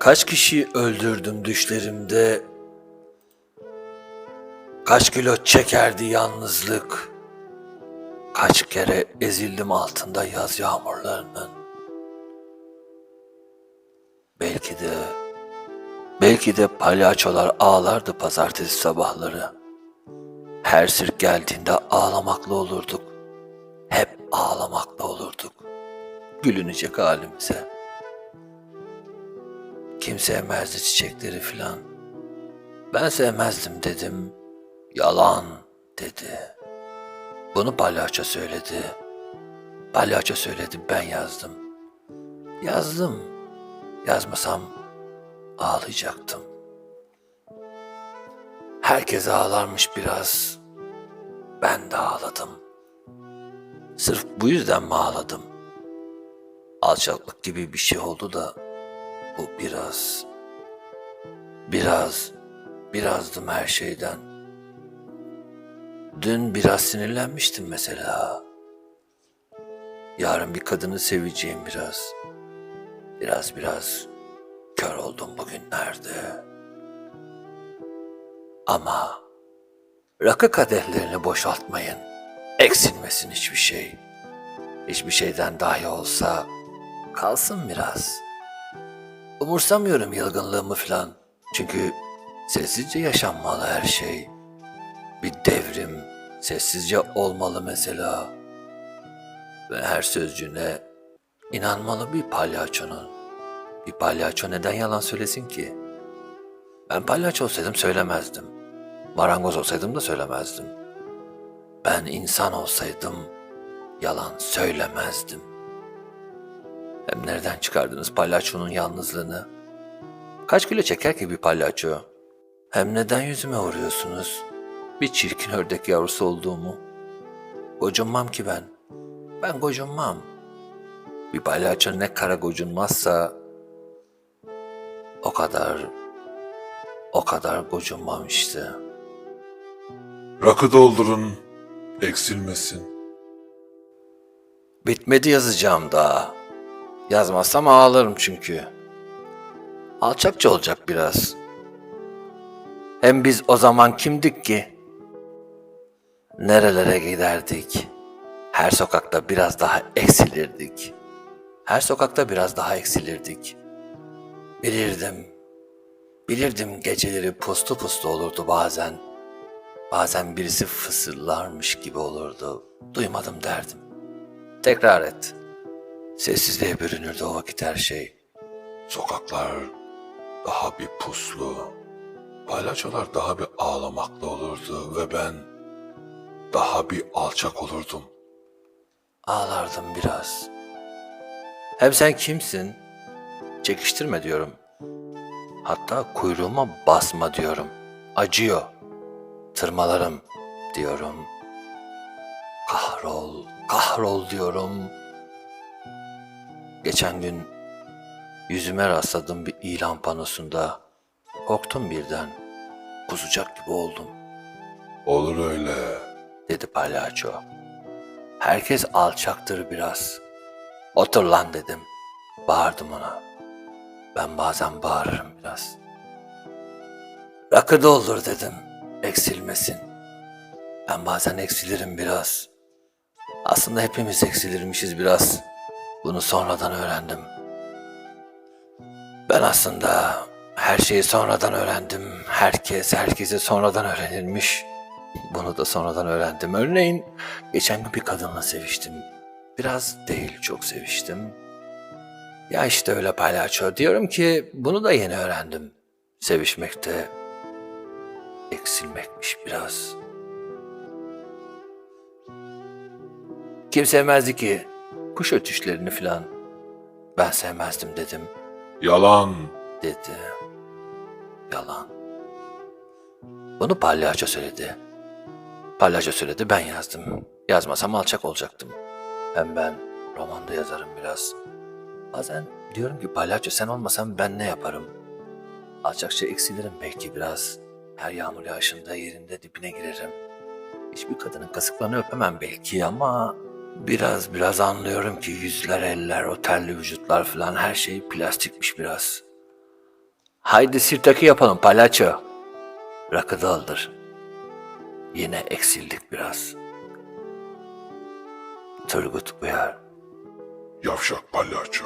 Kaç kişi öldürdüm düşlerimde. Kaç kilo çekerdi yalnızlık. Kaç kere ezildim altında yaz yağmurlarının. Belki de, belki de palyaçolar ağlardı pazartesi sabahları. Her sirk geldiğinde ağlamakla olurduk. Hep ağlamakla olurduk. Gülünecek halimize. Kim sevmezdi çiçekleri filan. Ben sevmezdim dedim. Yalan dedi. Bunu palyaço söyledi. Palyaço söyledi ben yazdım. Yazdım. Yazmasam ağlayacaktım. Herkes ağlarmış biraz. Ben de ağladım. Sırf bu yüzden mi ağladım? Alçaklık gibi bir şey oldu da bu biraz, biraz, birazdım her şeyden. Dün biraz sinirlenmiştim mesela. Yarın bir kadını seveceğim biraz. Biraz biraz kör oldum bugünlerde. Ama rakı kadehlerini boşaltmayın. Eksilmesin hiçbir şey. Hiçbir şeyden dahi olsa kalsın biraz. Umursamıyorum yılgınlığımı falan. Çünkü sessizce yaşanmalı her şey. Bir devrim sessizce olmalı mesela. Ve her sözcüğüne inanmalı bir palyaçonun. Bir palyaço neden yalan söylesin ki? Ben palyaço olsaydım söylemezdim. Marangoz olsaydım da söylemezdim. Ben insan olsaydım yalan söylemezdim. Hem nereden çıkardınız palyaçonun yalnızlığını? Kaç kilo çeker ki bir palyaço? Hem neden yüzüme vuruyorsunuz? Bir çirkin ördek yavrusu olduğumu. Gocunmam ki ben. Ben gocunmam. Bir palyaço ne kara gocunmazsa o kadar o kadar gocunmam işte. Rakı doldurun, eksilmesin. Bitmedi yazacağım daha. Yazmazsam ağlarım çünkü. Alçakça olacak biraz. Hem biz o zaman kimdik ki? Nerelere giderdik? Her sokakta biraz daha eksilirdik. Her sokakta biraz daha eksilirdik. Bilirdim. Bilirdim geceleri puslu puslu olurdu bazen. Bazen birisi fısırlarmış gibi olurdu. Duymadım derdim. Tekrar et. Sessizliğe bürünürdü o vakit her şey. Sokaklar daha bir puslu. Palyaçolar daha bir ağlamaklı olurdu ve ben daha bir alçak olurdum. Ağlardım biraz. Hem sen kimsin? Çekiştirme diyorum. Hatta kuyruğuma basma diyorum. Acıyor. Tırmalarım diyorum. Kahrol, kahrol diyorum. Geçen gün yüzüme rastladım bir ilan panosunda. Korktum birden. Kusacak gibi oldum. Olur öyle. dedi palyaço. Herkes alçaktır biraz. Otur lan dedim. Bağırdım ona. Ben bazen bağırırım biraz. Rakı doldur dedim. Eksilmesin. Ben bazen eksilirim biraz. Aslında hepimiz eksilirmişiz biraz. Bunu sonradan öğrendim. Ben aslında her şeyi sonradan öğrendim. Herkes herkesi sonradan öğrenirmiş. Bunu da sonradan öğrendim. Örneğin geçen gün bir kadınla seviştim. Biraz değil çok seviştim. Ya işte öyle palyaço. Diyorum ki bunu da yeni öğrendim. Sevişmekte eksilmekmiş biraz. Kim sevmezdi ki kuş ötüşlerini filan. Ben sevmezdim dedim Yalan. dedi. Yalan. Bunu palyaço söyledi. Palyaço söyledi ben yazdım. Yazmasam alçak olacaktım. Hem ben romanda yazarım biraz. Bazen diyorum ki palyaço sen olmasan ben ne yaparım? Alçakça eksilirim belki biraz. Her yağmur yağışında yerinde dibine girerim. Hiçbir kadının kasıklarını öpemem belki ama Biraz biraz anlıyorum ki yüzler, eller, o terli vücutlar falan her şey plastikmiş biraz. Haydi sirtaki yapalım palyaço. Rakı daldır. Yine eksildik biraz. Turgut uyar. Yavşak palyaço.